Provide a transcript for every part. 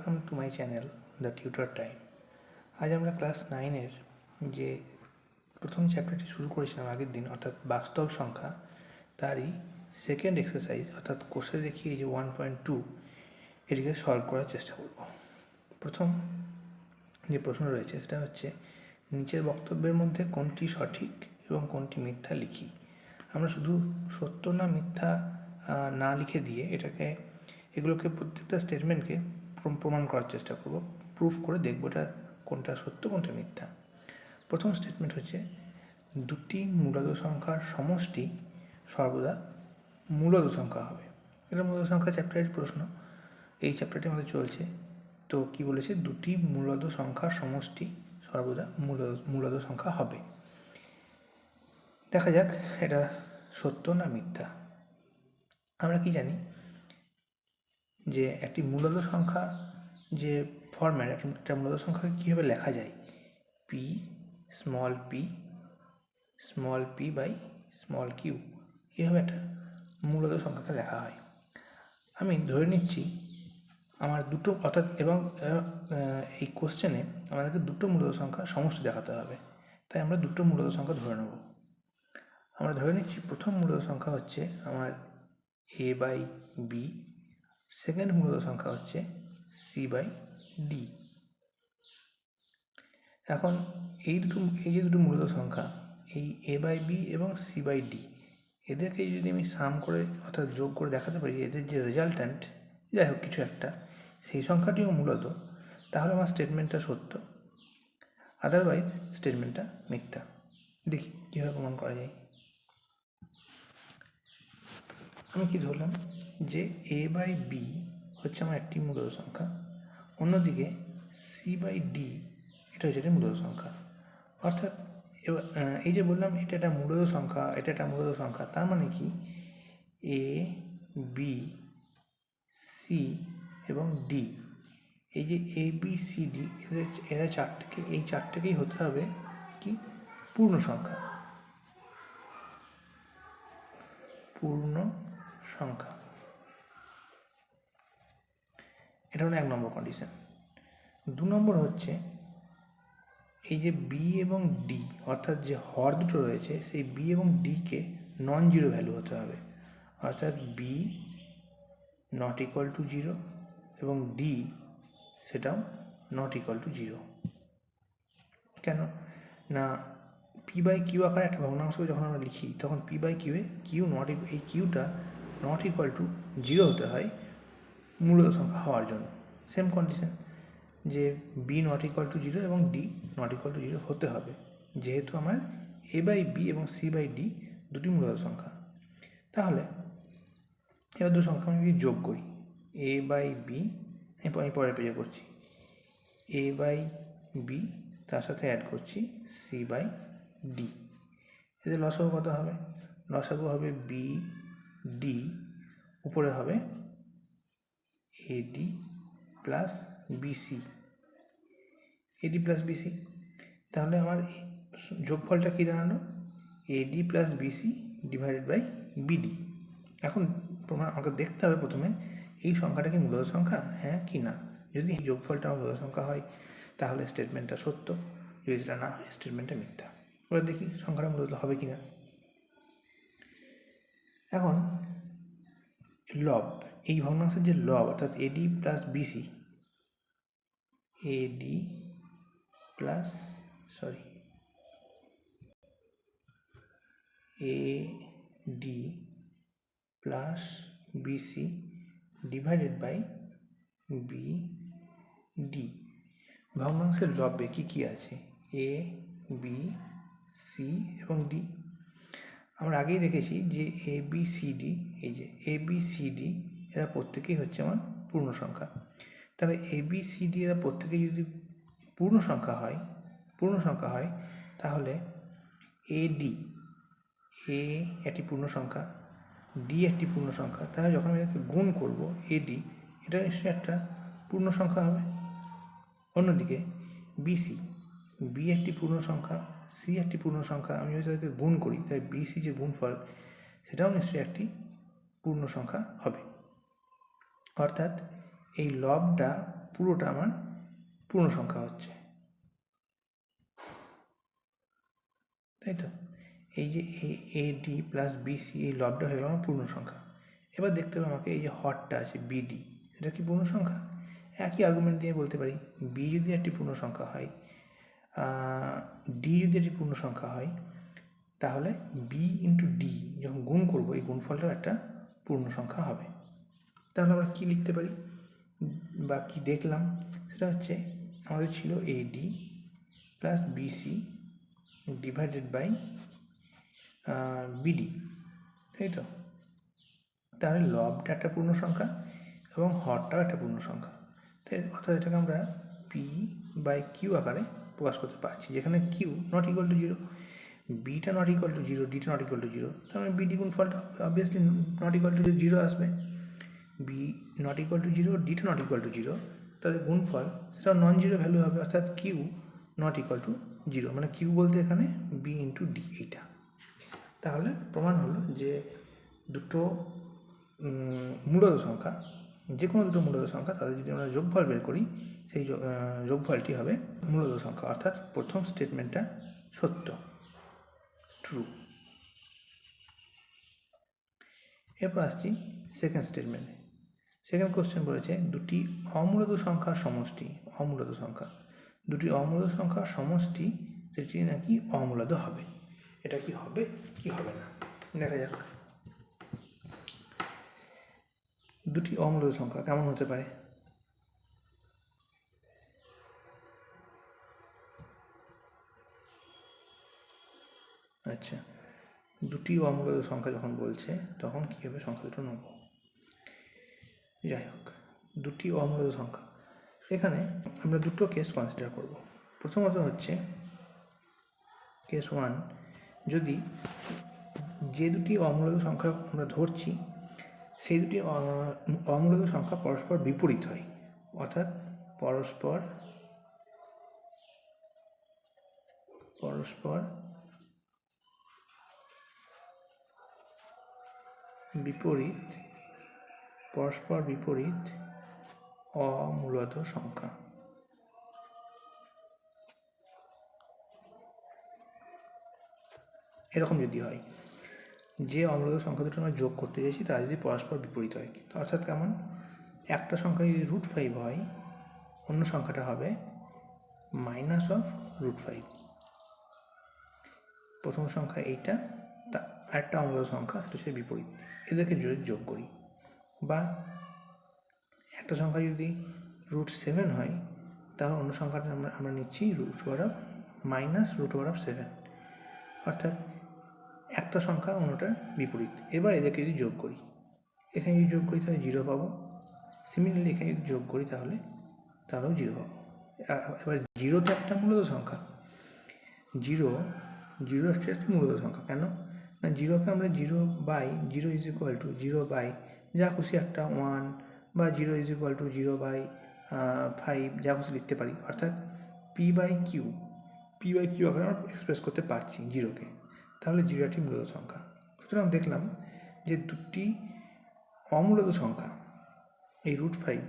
Welcome to my channel the tutor time আজ আমরা class নাইনের যে প্রথম চ্যাপ্টারটি শুরু করেছিলাম আগের দিন, অর্থাৎ বাস্তব সংখ্যা, তারই সেকেন্ড এক্সারসাইজ অর্থাৎ কোষে দেখিয়ে যে ওয়ান পয়েন্ট টু এটিকে সলভ করার চেষ্টা করব। প্রথম যে প্রশ্ন রয়েছে, সেটা হচ্ছে, নিচের বক্তব্যের মধ্যে কোনটি সঠিক এবং কোনটি মিথ্যা লিখি? আমরা শুধু সত্য না মিথ্যা না লিখে দিয়ে এটাকে, এগুলোকে প্রত্যেকটা স্টেটমেন্টকে প্রমাণ করার চেষ্টা করব। প্রুফ করে দেখব এটা কোনটা সত্য, কোনটা মিথ্যা। প্রথম স্টেটমেন্ট হচ্ছে, দুটি মূলদ সংখ্যার সমষ্টি সর্বদা মূলদ সংখ্যা হবে। এটা মূলদ সংখ্যা চ্যাপ্টারের প্রশ্ন। এই চ্যাপ্টারটি আমাদের চলছে। তো কি বলেছে? দুটি মূলদ সংখ্যার সমষ্টি সর্বদা মূলদ মূলদ সংখ্যা হবে। দেখা যাক, এটা সত্য না মিথ্যা। আমরা কি জানি? যে একটি মূলদ সংখ্যা যে ফরম্যাট একটা মূলদ সংখ্যাকে কীভাবে লেখা যায়? P small P small P by small Q এইভাবে একটা মূলদ সংখ্যাকে লেখা হয়। আমি ধরে নিচ্ছি আমার দুটো, অর্থাৎ এবং এই কোশ্চেনে আমাদেরকে দুটো মূলদ সংখ্যা সমষ্টি দেখাতে হবে। তাই আমরা দুটো মূলদ সংখ্যা ধরে নেব। আমরা ধরে নিচ্ছি প্রথম মূলদ সংখ্যা হচ্ছে আমার এ বাই বি সেকেন্ড মূলত সংখ্যা হচ্ছে সি বাই ডি এখন এই দুটো, এই যে দুটো মূলত সংখ্যা, এই এ বাই বি এবং সি বাই ডি এদেরকে যদি আমি সাম করে অর্থাৎ যোগ করে দেখাতে পারি এদের যে রেজাল্ট্যান্ট যাই হোক কিছু একটা, সেই সংখ্যাটিও মূলত, তাহলে আমার স্টেটমেন্টটা সত্য। আদারওয়াইজ স্টেটমেন্টটা মিথ্যা। দেখি কীভাবে প্রমাণ করা যায়। আমি কি ধরলাম? যে এ বাই বি হচ্ছে আমার একটি মূলদ সংখ্যা, অন্যদিকে সি বাই ডি এটা হচ্ছে একটা মূলদ সংখ্যা। অর্থাৎ এই যে বললাম এটা একটা মূলদ সংখ্যা, এটা একটা মূলদ সংখ্যা, তার মানে কি? এ বি সি এবং ডি এই যে এ বি সি ডি এরা চারটেকে, এই চারটেকেই হতে হবে কি? পূর্ণ সংখ্যা। পূর্ণ সংখ্যা। এটা হলো এক নম্বর কন্ডিশন দু নম্বর হচ্ছে, এই যে বি এবং ডি অর্থাৎ যে হর দুটো রয়েছে, সেই বি এবং ডিকে নন জিরো ভ্যালু হতে হবে। অর্থাৎ B not equal to zero এবং ডি সেটাও নট ইকুয়াল টু জিরো কেন? না পি বাই কিউ আকারে একটা ভগ্নাংশকে যখন আমরা লিখি, তখন পি বাই কিউয়ে কিউ নট এই কিউটা নট ইকুয়াল টু জিরো হতে হয়। মূলত সংখ্যা হওয়ার জন্য। সেম কন্ডিশন যে B not equal to zero এবং D not equal to zero হতে হবে। যেহেতু আমার এ বাই বি এবং সি বাই ডি দুটি মূলত সংখ্যা। তাহলে এবার দুটো সংখ্যা আমি যোগ করি এ বাই বি আমি পরের পেজে করছি। এ বাই বি তার সাথে অ্যাড করছি সি বাই ডি এতে লসাগু কত হবে? লসাগু হবে বি ডি উপরে হবে AD plus BC AD plus BC তাহলে আমার যোগফলটা কী দাঁড়াল? AD plus BC divided by BD এখন প্রমাণ আমাকে দেখতে হবে প্রথমে, এই সংখ্যাটা কি মূলত সংখ্যা? হ্যাঁ কি না? যদি যোগফলটা আমার মূলত সংখ্যা হয়, তাহলে স্টেটমেন্টটা সত্য। যদি সেটা না হয় স্টেটমেন্টটা মিথ্যা। এবার দেখি সংখ্যাটা মূলত হবে কি না। এখন লব এই ভগ্নাংশের যে লব অর্থাৎ AD plus BC AD plus sorry A D plus BC divided by B D ভগ্নাংশের লবে কী কী আছে? এ বি সি এবং ডি আমরা আগেই দেখেছি যে এ বি সি ডি এই যে এ বি সি ডি এরা প্রত্যেকেই হচ্ছে আমার পূর্ণ সংখ্যা। তাহলে এ বি সি ডি এরা প্রত্যেকেই যদি পূর্ণ সংখ্যা হয়, পূর্ণ সংখ্যা হয়, তাহলে এ ডি এ একটি পূর্ণ সংখ্যা ডি একটি পূর্ণ সংখ্যা। তাহলে যখন আমি গুণ করব এ ডি এটা নিশ্চয়ই একটা পূর্ণ সংখ্যা হবে। অন্যদিকে বিসি বি একটি পূর্ণ সংখ্যা সি একটি পূর্ণ সংখ্যা, আমি যদি তাদেরকে গুণ করি, তাই বিসি যে গুণফল, সেটাও নিশ্চয়ই একটি পূর্ণ সংখ্যা হবে। অর্থাৎ এই লবটা পুরোটা আমার পূর্ণ সংখ্যা হচ্ছে। তাই তো? এই যে A A, D plus BC এই লবটা হয়ে গেল আমার পূর্ণ সংখ্যা। এবার দেখতে হবে আমাকে এই যে হটটা আছে বিডি এটা কি পূর্ণ সংখ্যা? একই আর্গুমেন্ট দিয়ে বলতে পারি, বি যদি একটি পূর্ণ সংখ্যা হয় ডি যদি একটি পূর্ণ সংখ্যা হয়, তাহলে বি ইন্টু ডি যখন গুণ করব, এই গুণফলটাও একটা পূর্ণ সংখ্যা হবে। তাহলে আমরা কী লিখতে পারি? বা কী দেখলাম? সেটা হচ্ছে আমাদের ছিল A D plus BC divided by BD তাই তো? তাহলে লবটা একটা পূর্ণ সংখ্যা এবং হরটাও একটা পূর্ণ সংখ্যা। তাই অর্থাৎ এটাকে আমরা পি বাই কিউ আকারে প্রকাশ করতে পারছি। যেখানে Q not equal to zero beta not equal to zero ডিটা নট ইকুয়াল টু জিরো তার মানে BD গুণফলটা obviously not equal to zero আসবে। B not equal to zero ডিটা not equal to zero তাদের গুণফল সেটা নন জিরো ভ্যালু হবে, অর্থাৎ Q not equal to zero মানে কিউ বলতে এখানে বি ইন্টু ডি এইটা। তাহলে প্রমাণ হলো যে দুটো মূলত সংখ্যা যে কোনো দুটো মূলত সংখ্যা তাদের যদি আমরা যোগফল বের করি, সেই যোগফলটি হবে মূলত সংখ্যা, অর্থাৎ প্রথম স্টেটমেন্টটা সত্য ট্রু এরপর আসছি সেকেন্ড স্টেটমেন্টে সেকেন্ড কোশ্চেন বলেছে, দুটি অমূলত সংখ্যার সমষ্টি অমূলত সংখ্যা। দুটি অমূলত সংখ্যার সমষ্টি, সেটি নাকি অমূলত হবে? এটা কি হবে কি হবে না? দেখা যাক। দুটি অমূলত সংখ্যা কেমন হতে পারে? আচ্ছা দুটি অমূলত সংখ্যা যখন বলছে, তখন কী হবে? সংখ্যা দুটো নেব। যাই হোক, দুটি অমূলত সংখ্যা। এখানে আমরা দুটো কেস কনসিডার করব। প্রথমত হচ্ছে কেস ওয়ান যদি যে দুটি অমূলত সংখ্যা আমরা ধরছি, সেই দুটি অমূলত সংখ্যা পরস্পর বিপরীত হয়। অর্থাৎ পরস্পর পরস্পর বিপরীত পরস্পর বিপরীত অমূলত সংখ্যা। এরকম যদি হয়, যে অমূলত সংখ্যা দুটো আমরা যোগ করতে চাইছি, তারা যদি পরস্পর বিপরীত হয় অর্থাৎ কেমন? একটা সংখ্যা যদি রুট ফাইভ হয়, অন্য সংখ্যাটা হবে মাইনাস অফ রুট ফাইভ প্রথম সংখ্যা এইটা, তা আরেকটা অমূলত সংখ্যা, সেটা হচ্ছে বিপরীত। এদেরকে যদি যোগ করি বা একটা সংখ্যা যদি রুট সেভেন হয়, তাহলে অন্য সংখ্যাটা আমরা আমরা নিচ্ছি root over of minus root over of seven অর্থাৎ একটা সংখ্যা অন্যটার বিপরীত। এবার এদেরকে যদি যোগ করি, এখানে যদি যোগ করি, তাহলে জিরো পাবো। সিমিলারলি এখানে যদি যোগ করি, তাহলে, তাহলেও জিরো পাবো। এবার জিরো তো একটা মূলত সংখ্যা। জিরো জিরো হচ্ছে একটা মূলত সংখ্যা। কেন? না জিরোকে আমরা zero by zero is equal to zero by যা খুশি একটা ওয়ান বা zero is equal to zero by five যা খুশি লিখতে পারি। অর্থাৎ P by Q P by Q আকারে আমরা এক্সপ্রেস করতে পারছি জিরোকে তাহলে জিরো একটি মূলত সংখ্যা। সুতরাং দেখলাম যে দুটি অমূলত সংখ্যা, এই রুট ফাইভ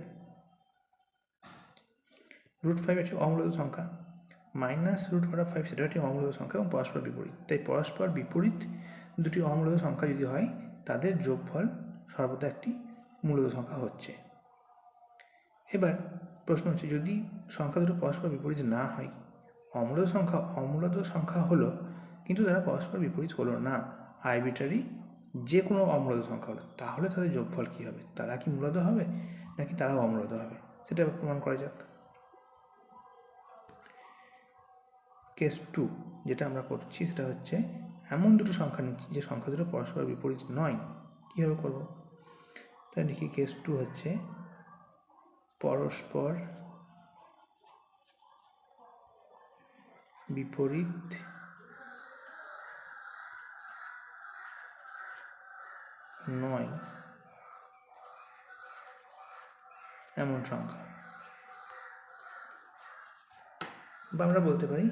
রুট ফাইভ একটি অমূলত সংখ্যা মাইনাস রুট ওয়ার ফাইভ সেটা একটি অমূলত সংখ্যা এবং পরস্পর বিপরীত। তাই পরস্পর বিপরীত দুটি অমূলত সংখ্যা যদি হয়, তাদের যোগফল সর্বদা একটি মূলত সংখ্যা হচ্ছে। এবার প্রশ্ন হচ্ছে, যদি সংখ্যা দুটো পরস্পর বিপরীত না হয়, অমূলত সংখ্যা অমূলত সংখ্যা হলো, কিন্তু তারা পরস্পর বিপরীত হলো না আরবিটারি যে কোনো অমূলত সংখ্যা হলো, তাহলে তাদের যোগফল কী হবে? তারা কি মূলত হবে, নাকি তারাও অমূলত হবে? সেটা প্রমাণ করা যাক। কেস টু যেটা আমরা করছি, সেটা হচ্ছে, এমন দুটো সংখ্যা নিচ্ছি, যে সংখ্যা দুটো পরস্পর বিপরীত নয় কীভাবে করব? তাই লিখি কেস টু হচ্ছে। পরস্পর বিপরীত নয়। এমন সংখ্যা। বা আমরা বলতে পারি,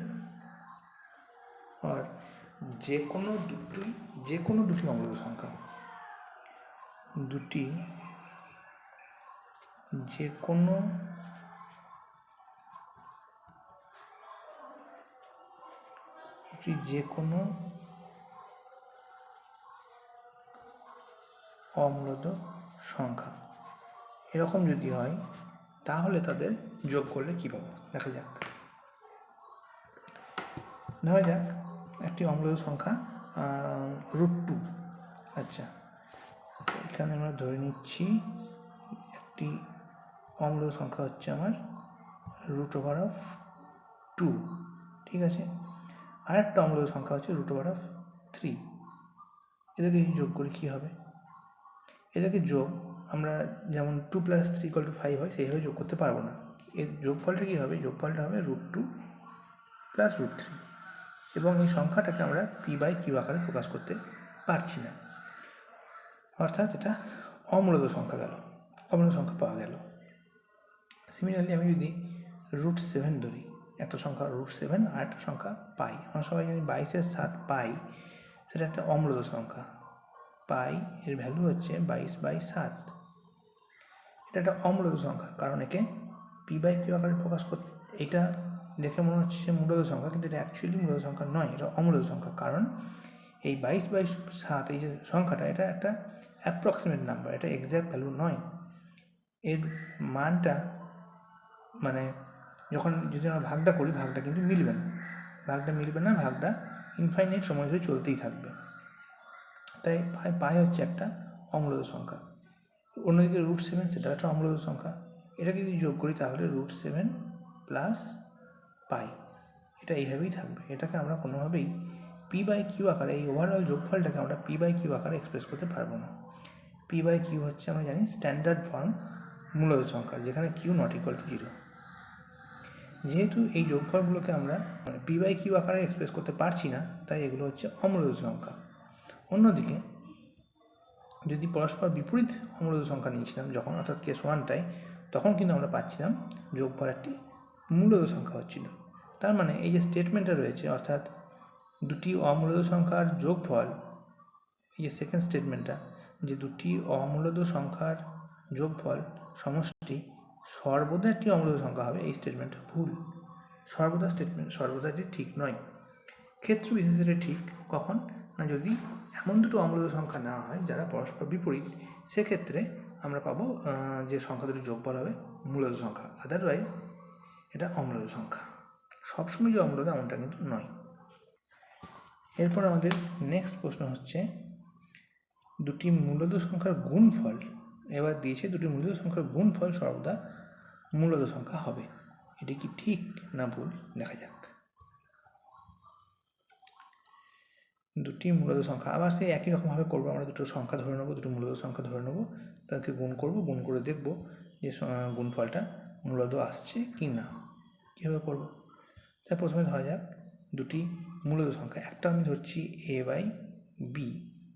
আর যে কোনো দুটি যে কোনো দুটি অমূলত সংখ্যা। দুটি যে কোনো যে কোনো অম্লত সংখ্যা। এরকম যদি হয়, তাহলে তাদের যোগ করলে কী পাবো? দেখা যাক। ধরা যাক, একটি অম্লত সংখ্যা রুট টু আচ্ছা। এখানে আমরা ধরে নিচ্ছি একটি অম্ল সংখ্যা হচ্ছে আমার রুট ওভার অফ টু ঠিক আছে? আর একটা অম্ল সংখ্যা হচ্ছে রুট ওভার অফ থ্রি এদেরকে যোগ করি কী হবে? এদেরকে যোগ, আমরা যেমন two plus three equal to five হয়, সেইভাবে যোগ করতে পারব না। এর যোগফলটা কী হবে? যোগফলটা হবে root two plus root three এবং এই সংখ্যাটাকে আমরা পি বাই কিউ আকারে প্রকাশ করতে পারছি না। অর্থাৎ এটা অমূলত সংখ্যা গেল, অমূলত সংখ্যা পাওয়া গেল। সিমিলারলি আমি যদি রুট সেভেন ধরি, একটা সংখ্যা রুট সেভেন আর একটা সংখ্যা পাই আমরা সবাই জানি বাইশের সাত পাই সেটা একটা অমূলত সংখ্যা। পাই এর ভ্যালু হচ্ছে বাইশ বাই সাত। এটা একটা অমূলত সংখ্যা, কারণ একে পি বাই কিউ আকারে প্রকাশ করতে, এটা দেখে মনে হচ্ছে মূলত সংখ্যা, কিন্তু এটা অ্যাকচুয়ালি মূলত সংখ্যা নয়, এটা অমূলত সংখ্যা, কারণ এই বাইশ বাইশ সাত, এই যে সংখ্যাটা, এটা একটা অ্যাপ্রক্সিমেট নাম্বার এটা এক্স্যাক্ট ভ্যালু নয়। এর মানটা মানে যখন যদি আমরা ভাগটা করি, ভাগটা কিন্তু মিলবে না। ভাগটা মিলবে না, ভাগটা ইনফাইনাইট সময় ধরে চলতেই থাকবে। তাই পায় পায় হচ্ছে একটা অম্লজ সংখ্যা। অন্যদিকে রুট সেভেন সেটা একটা অম্লজ সংখ্যা। এটাকে যদি যোগ করি, তাহলে রুট সেভেন প্লাস পাই। এটা এইভাবেই থাকবে। এটাকে আমরা কোনোভাবেই পি বাই কিউ আকারে এই ওভারঅল যোগফলটাকে আমরা পি বাই কিউ আকারে এক্সপ্রেস করতে পারব না। পি বাই কিউ হচ্ছে আমরা জানি স্ট্যান্ডার্ড ফর্ম মূলত সংখ্যা, যেখানে Q not equal to zero যেহেতু এই যোগফলগুলোকে আমরা মানে পি বাই কিউ আকারে এক্সপ্রেস করতে পারছি না, তাই এগুলো হচ্ছে অমূলত সংখ্যা। অন্যদিকে, যদি পরস্পর বিপরীত অমূলত সংখ্যা নিয়েছিলাম, যখন অর্থাৎ কেস ওয়ানটাই তখন কিন্তু আমরা পাচ্ছিলাম যোগফল একটি মূলত সংখ্যা হচ্ছিল। তার মানে এই যে স্টেটমেন্টটা রয়েছে, অর্থাৎ দুটি অমূলত সংখ্যার যোগফল, এই যে সেকেন্ড স্টেটমেন্টটা যে দুটি অমূলত সংখ্যার যোগফল সমষ্টি সর্বদা একটি অমূলত সংখ্যা হবে, এই স্টেটমেন্টটা ভুল। সর্বদা স্টেটমেন্ট সর্বদা এটি ঠিক নয়। ক্ষেত্র বিশেষে ঠিক কখন? না যদি এমন দুটো অমূলত সংখ্যা নেওয়া হয়, যারা পরস্পর বিপরীত, সেক্ষেত্রে আমরা পাবো যে সংখ্যা দুটি যোগফল হবে মূলত সংখ্যা। আদারওয়াইজ এটা অম্লজ সংখ্যা। সবসময় যে অম্লজ এমনটা কিন্তু নয়। এরপর আমাদের নেক্সট প্রশ্ন হচ্ছে, দুটি মূলদ সংখ্যার গুণফল, এবার দিয়েছে দুটি মূলদ সংখ্যার গুণফল সর্বদা মূলদ সংখ্যা হবে। এটি কি ঠিক না ভুল? দেখা যাক। দুটি মূলদ সংখ্যা, আবার সেই একই রকমভাবে করব, আমরা দুটো সংখ্যা ধরে নেব, দুটো মূলদ সংখ্যা ধরে নেব, তাদেরকে গুণ করব, গুণ করে দেখব যে গুণফলটা মূলদ আসছে কি না কীভাবে করব? তাই প্রথমে ধরা যাক দুটি মূলত সংখ্যা। একটা আমি ধরছি এ বাই বি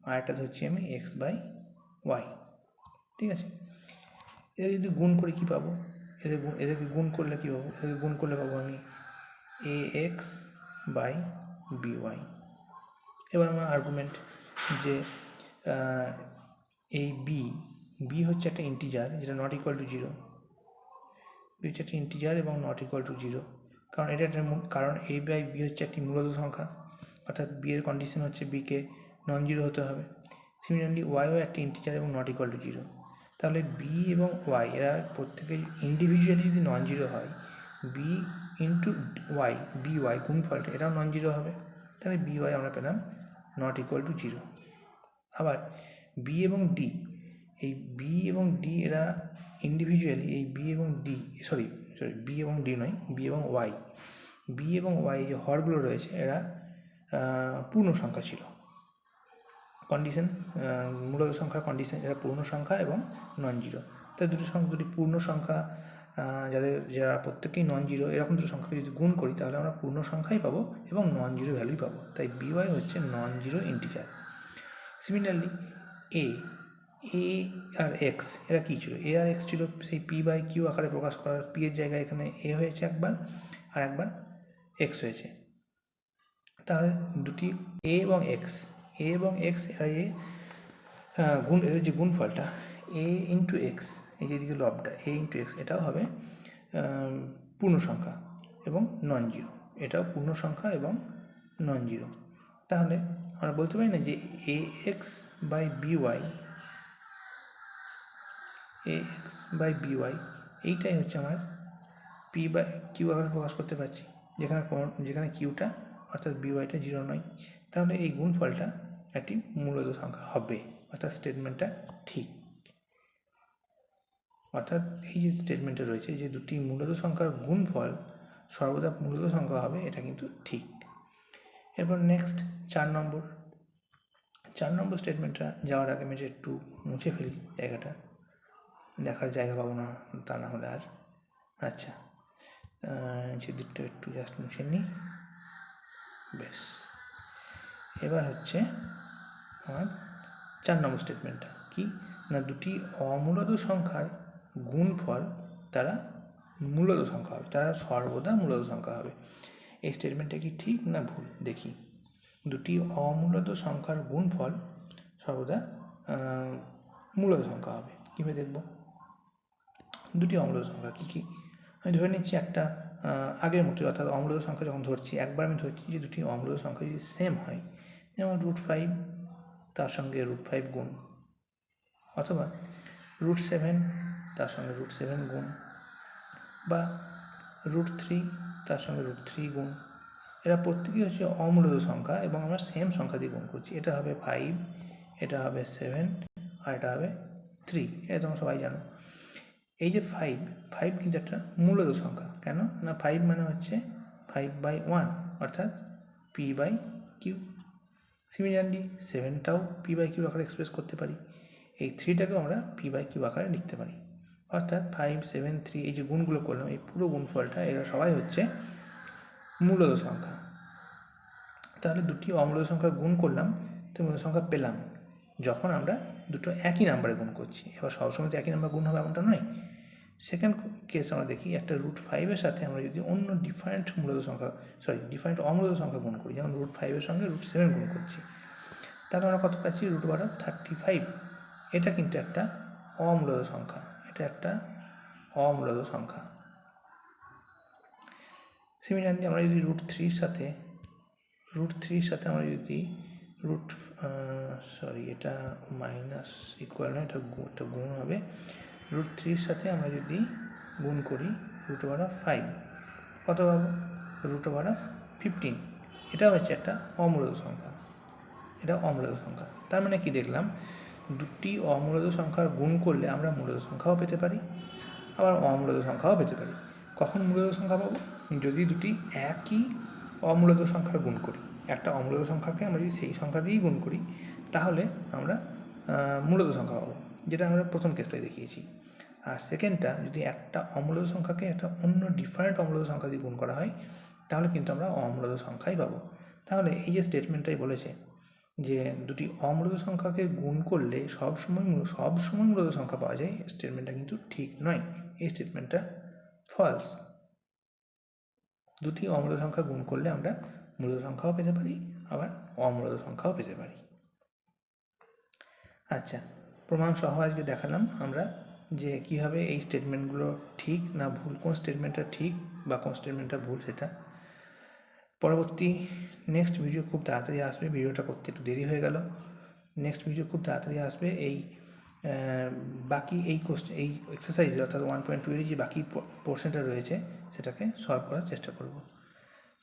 আর একটা ধরছি আমি এক্স বাই ওয়াই ঠিক আছে? এদের যদি গুণ করে কী পাবো? এদের এদেরকে গুণ করলে কী পাবো? এদের গুণ করলে পাবো আমি A X by B Y এবার আমার আর্গুমেন্ট যে এই বি বি হচ্ছে একটা ইন্টিজার যেটা not equal to zero B হচ্ছে একটা ইন্টিজার এবং নট ইকুয়াল টু জিরো কারণ এটা একটা মূল- কারণ এ বাই বি হচ্ছে একটি মূলত সংখ্যা, অর্থাৎ বি এর কন্ডিশন হচ্ছে বিকে নন জিরো হতে হবে। সিমিলারলি ওয়াইও একটি ইন্টিজার এবং নট ইকুয়াল টু জিরো তাহলে বি এবং ওয়াই এরা প্রত্যেকে ইন্ডিভিজুয়ালি যদি নন জিরো হয় B into Y B Y গুণফলটা এটাও নন জিরো হবে। তাহলে বি ওয়াই আমরা পেলাম নট ইকুয়াল টু জিরো আবার বি এবং ডি এই বি এবং ডি এরা ইন্ডিভিজুয়ালি এই বি এবং ডি সরি সরি বি এবং ডি নয় বি এবং ওয়াই বি এবং ওয়াই যে হরগুলো রয়েছে, এরা পূর্ণ সংখ্যা ছিল। কন্ডিশন মূলত সংখ্যার কন্ডিশন এরা পূর্ণ সংখ্যা এবং নন জিরো তাই দুটি সংখ্যা, দুটি পূর্ণ সংখ্যা যাদের, যারা প্রত্যেকেই নন জিরো এরকম দুটো সংখ্যাকে যদি গুণ করি, তাহলে আমরা পূর্ণ সংখ্যাই পাবো এবং নন জিরো ভ্যালুই পাবো। তাই বিওয়াই হচ্ছে non zero integer similarly A A R x এরা কী ছিল? এ আর এক্স ছিল সেই পি বাই কিউ আকারে প্রকাশ করার পি এর জায়গায় এখানে এ হয়েছে একবার আর একবার এক্স হয়েছে। তাহলে দুটি এ এবং এক্স এ এবং এক্স এরা এ গুণ, এদের যে গুণফলটা এ ইন্টু এক্স এই যে দিকে লবটা এ ইন্টু এক্স এটাও হবে পূর্ণ সংখ্যা এবং নন জিরো এটাও পূর্ণ সংখ্যা এবং নন জিরো তাহলে আমরা বলতে পারি না যে A X by B Y A X by B Y এইটাই হচ্ছে আমার পি বাই কিউ আকারে প্রকাশ করতে পারছি। যেখানে যেখানে কিউটা অর্থাৎ বিওয়াইটা জিরো নয়। তাহলে এই গুণফলটা একটি মূলত সংখ্যা হবে। অর্থাৎ স্টেটমেন্টটা ঠিক। অর্থাৎ এই যে স্টেটমেন্টে রয়েছে, যে দুটি মূলত সংখ্যার গুণফল সর্বদা মূলত সংখ্যা হবে, এটা কিন্তু ঠিক। এরপর নেক্সট চার নম্বর। চার নম্বর স্টেটমেন্টটা যাওয়ার আগে আমি যে একটু মুছে ফেলি জায়গাটা। দেখার জায়গা পাবো না, তা না হলে আর। আচ্ছা দিকটা একটু জাস্ট মুছে নিই বেশ এবার হচ্ছে আমার চার নম্বর স্টেটমেন্টটা কি? না দুটি অমূলত সংখ্যার গুণফল তারা মূলত সংখ্যা হবে, তারা সর্বদা মূলত সংখ্যা হবে। এই স্টেটমেন্টটা কি ঠিক না ভুল? দেখি। দুটি অমূলত সংখ্যার গুণফল সর্বদা মূলত সংখ্যা হবে। কীভাবে দেখব? দুটি অম্ল সংখ্যা কী কী? আমি ধরে নিচ্ছি একটা আগের মতো অর্থাৎ অমূলত সংখ্যা যখন ধরছি, একবার আমি ধরছি যে দুটি অম্ল সংখ্যা যদি সেম হয়, যেমন রুট ফাইভ তার সঙ্গে রুট ফাইভ গুণ, অথবা রুট সেভেন তার সঙ্গে রুট সেভেন গুণ, বা রুট থ্রি তার সঙ্গে রুট থ্রি গুণ। এরা প্রত্যেকেই হচ্ছে অমূলত সংখ্যা এবং আমরা সেম সংখ্যা দিয়ে গুণ করছি। এটা হবে ফাইভ এটা হবে সেভেন আর এটা হবে থ্রি এটা তোমরা সবাই জানো। এই যে ফাইভ ফাইভ কিন্তু একটা মূলত সংখ্যা। কেন? না ফাইভ মানে হচ্ছে ফাইভ বাই ওয়ান অর্থাৎ পি বাই কিউ সিমিলারলি সেভেনটাও পি বাই কিউ আকারে এক্সপ্রেস করতে পারি। এই থ্রিটাকেও আমরা পি বাই কিউ আকারে লিখতে পারি। অর্থাৎ ফাইভ সেভেন থ্রি এই যে গুণগুলো করলাম, এই পুরো গুণফলটা, এরা সবাই হচ্ছে মূলত সংখ্যা। তাহলে দুটি অমূলত সংখ্যা গুণ করলাম, তো মূলত সংখ্যা পেলাম। যখন আমরা দুটো একই নাম্বারে গুণ করছি। এবার সবসময় তো একই নাম্বার গুণ হবে এমনটা নয়। সেকেন্ড কেস আমরা দেখি, একটা রুট ফাইভের সাথে আমরা যদি অন্য ডিফারেন্ট মূলত সংখ্যা সরি ডিফারেন্ট অমূলত সংখ্যা গুণ করি, যেমন রুট ফাইভের সঙ্গে রুট সেভেন গুণ করছি। তাহলে আমরা কত পাচ্ছি? Root over of thirty five এটা কিন্তু একটা অমূলত সংখ্যা। এটা একটা অমূলত সংখ্যা। সিমিলারলি আমরা যদি রুট থ্রির সাথে রুট থ্রির সাথে আমরা যদি রুট সরি এটা মাইনাস ইকুয়াল না এটা এটা গুণ হবে। রুট থ্রির সাথে আমরা যদি গুণ করি রুট ওভার অফ ফাইভ কত পাবো? রুট ওভার অফ ফিফটিন এটা হচ্ছে একটা অমূলত সংখ্যা। এটা অমূলত সংখ্যা। তার মানে কি দেখলাম? দুটি অমূলত সংখ্যার গুণ করলে আমরা মূলত সংখ্যাও পেতে পারি, আবার অমূলত সংখ্যাও পেতে পারি। কখন মূলত সংখ্যা পাবো? যদি দুটি একই অমূলত সংখ্যার গুণ করি। একটা অমূলত সংখ্যাকে আমরা যদি সেই সংখ্যা দিয়েই গুণ করি, তাহলে আমরা মূলত সংখ্যা পাবো, যেটা আমরা প্রথম কেসটায় দেখিয়েছি। আর সেকেন্ডটা যদি একটা অমূলত সংখ্যাকে একটা অন্য ডিফারেন্ট অমূলত সংখ্যা দিয়ে গুণ করা হয়, তাহলে কিন্তু আমরা অমূলত সংখ্যাই পাবো। তাহলে এই যে স্টেটমেন্টটাই বলেছে যে দুটি অমূলত সংখ্যাকে গুণ করলে সব সময় সব সময় মূলত সংখ্যা পাওয়া যায় স্টেটমেন্টটা কিন্তু ঠিক নয়। এই স্টেটমেন্টটা ফলস দুটি অমূলত সংখ্যা গুণ করলে আমরা মূলত সংখ্যাও পেতে পারি, আবার অমূলত সংখ্যাও পেতে পারি। আচ্ছা প্রমাণ সহ আজকে দেখালাম আমরা যে কীভাবে এই স্টেটমেন্টগুলো ঠিক না ভুল, কোন স্টেটমেন্টটা ঠিক বা কোন স্টেটমেন্টটা ভুল সেটা। পরবর্তী নেক্সট ভিডিও খুব তাড়াতাড়ি আসবে ভিডিওটা করতে একটু দেরি হয়ে গেল। নেক্সট ভিডিও খুব তাড়াতাড়ি আসবে, এই বাকি এই কোশ্চেন এই এক্সারসাইজ অর্থাৎ ওয়ান পয়েন্ট টু এর যে বাকি পোর্শনটা রয়েছে, সেটাকে সলভ করার চেষ্টা করব।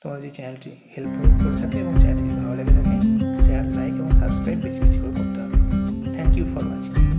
তোমরা যদি চ্যানেলটি হেল্পফুল করে থাকে এবং চ্যানেলটি ভালো লেগে থাকে শেয়ার লাইক এবং সাবস্ক্রাইব বেশি বেশি করে করতে হবে। Thank you for watching